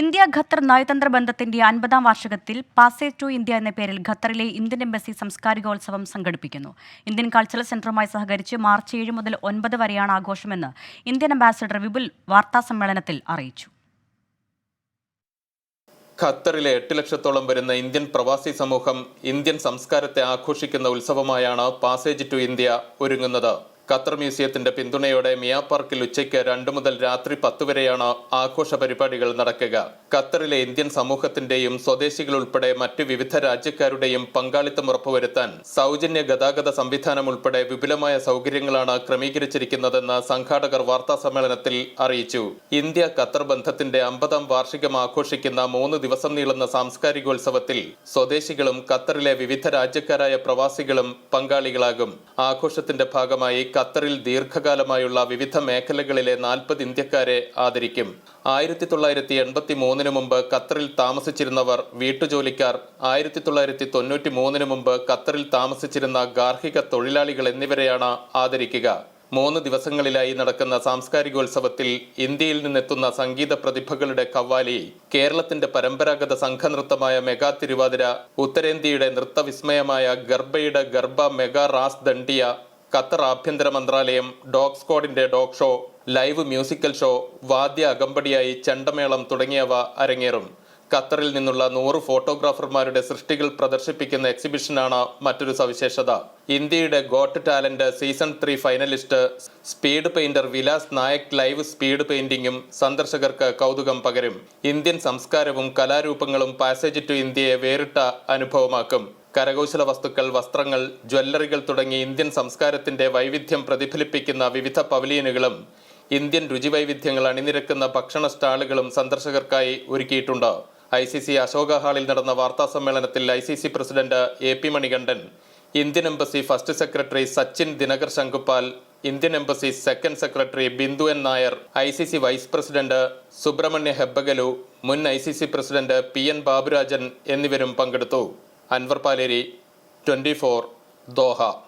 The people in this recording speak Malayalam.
ഇന്ത്യ ഖത്തർ നയതന്ത്ര ബന്ധത്തിന്റെ അൻപതാം വാർഷികത്തിൽ പാസേ ടു ഇന്ത്യ എന്ന പേരിൽ ഖത്തറിലെ ഇന്ത്യൻ എംബസി സംസ്കാരികോത്സവം സംഘടിപ്പിക്കുന്നു. ഇന്ത്യൻ കൾച്ചറൽ സെന്ററുമായി സഹകരിച്ച് മാർച്ച് ഏഴ് മുതൽ ഒൻപത് വരെയാണ് ആഘോഷമെന്ന് ഇന്ത്യൻ അംബാസിഡർ വിപുൽ വാർത്താസമ്മേളനത്തിൽ അറിയിച്ചു. ഖത്തറിലെ എട്ട് ലക്ഷത്തോളം വരുന്ന ഇന്ത്യൻ പ്രവാസി സമൂഹം ഇന്ത്യൻ സംസ്കാരത്തെ ആഘോഷിക്കുന്ന ഉത്സവമായാണ് പാസേജ് ടു ഇന്ത്യ ഒരുങ്ങുന്നത്. ഖത്തർ മ്യൂസിയത്തിന്റെ പിന്തുണയോടെ മിയാ പാർക്കിൽ ഉച്ചയ്ക്ക് രണ്ടു മുതൽ രാത്രി പത്ത് വരെയാണ് ആഘോഷ പരിപാടികൾ നടക്കുക. ഖത്തറിലെ ഇന്ത്യൻ സമൂഹത്തിന്റെയും സ്വദേശികൾ ഉൾപ്പെടെ മറ്റ് വിവിധ രാജ്യക്കാരുടെയും പങ്കാളിത്തം ഉറപ്പുവരുത്താൻ സൗജന്യ ഗതാഗത സംവിധാനം ഉൾപ്പെടെ വിപുലമായ സൗകര്യങ്ങളാണ് ക്രമീകരിച്ചിരിക്കുന്നതെന്ന് സംഘാടകർ വാർത്താ സമ്മേളനത്തിൽ അറിയിച്ചു. ഇന്ത്യ ഖത്തർ ബന്ധത്തിന്റെ അമ്പതാം വാർഷികം ആഘോഷിക്കുന്ന മൂന്ന് ദിവസം നീളുന്ന സാംസ്കാരികോത്സവത്തിൽ സ്വദേശികളും ഖത്തറിലെ വിവിധ രാജ്യക്കാരായ പ്രവാസികളും പങ്കാളികളാകും. ആഘോഷത്തിന്റെ ഭാഗമായി ഖത്തറിൽ ദീർഘകാലമായുള്ള വിവിധ മേഖലകളിലെ നാൽപ്പത് ഇന്ത്യക്കാരെ ആദരിക്കും. ആയിരത്തി തൊള്ളായിരത്തി എൺപത്തി മൂന്നിന് മുമ്പ് ഖത്തറിൽ താമസിച്ചിരുന്നവർ വീട്ടുജോലിക്കാർ ആയിരത്തി തൊള്ളായിരത്തി തൊണ്ണൂറ്റി മൂന്നിന് മുമ്പ് ഖത്തറിൽ താമസിച്ചിരുന്ന ഗാർഹിക തൊഴിലാളികൾ എന്നിവരെയാണ് ആദരിക്കുക. മൂന്ന് ദിവസങ്ങളിലായി നടക്കുന്ന സാംസ്കാരികോത്സവത്തിൽ ഇന്ത്യയിൽ നിന്നെത്തുന്ന സംഗീത പ്രതിഭകളുടെ കവ്വാലി കേരളത്തിന്റെ പരമ്പരാഗത സംഘനൃത്തമായ മെഗാ തിരുവാതിര ഉത്തരേന്ത്യയുടെ നൃത്തവിസ്മയമായ ഗർഭയുടെ ഗർബ മെഗാ റാസ് ദണ്ഡിയ ഖത്തർ ആഭ്യന്തര മന്ത്രാലയം dog സ്ക്വാഡിന്റെ dog show live musical show വാദ്യ അകമ്പടിയായി ചണ്ടമേളം തുടങ്ങിയവ അരങ്ങേറും. ഖത്തറിൽ നിന്നുള്ള നൂറ് ഫോട്ടോഗ്രാഫർമാരുടെ സൃഷ്ടികൾ പ്രദർശിപ്പിക്കുന്ന എക്സിബിഷനാണ് മറ്റൊരു സവിശേഷത. ഇന്ത്യയുടെ got talent season three finalist speed painter Vilas Nayak live speed പെയിന്റിങ്ങും സന്ദർശകർക്ക് കൗതുകം പകരും. ഇന്ത്യൻ സംസ്കാരവും കലാരൂപങ്ങളും പാസേജ് ടു ഇന്ത്യയെ വേറിട്ട അനുഭവമാക്കും. കരകൗശല വസ്തുക്കൾ വസ്ത്രങ്ങൾ ജ്വല്ലറികൾ തുടങ്ങി ഇന്ത്യൻ സംസ്കാരത്തിന്റെ വൈവിധ്യം പ്രതിഫലിപ്പിക്കുന്ന വിവിധ പവലിയനുകളും ഇന്ത്യൻ രുചിവൈവിധ്യങ്ങൾ അണിനിരക്കുന്ന ഭക്ഷണ സ്റ്റാളുകളും സന്ദർശകർക്കായി ഒരുക്കിയിട്ടുണ്ട്. ഐ സി സി അശോക ഹാളിൽ നടന്ന വാർത്താ സമ്മേളനത്തിൽ I C C president A P Manikandan Indian embassy first secretary Sachin Dinakar Shankupal Indian embassy second secretary Bindu N Nair I C C vice president Subrahmanya Hebbagalu മുൻ I C C president P N Baburajan എന്നിവരും പങ്കെടുത്തു. Anwar Paleri twenty four Doha.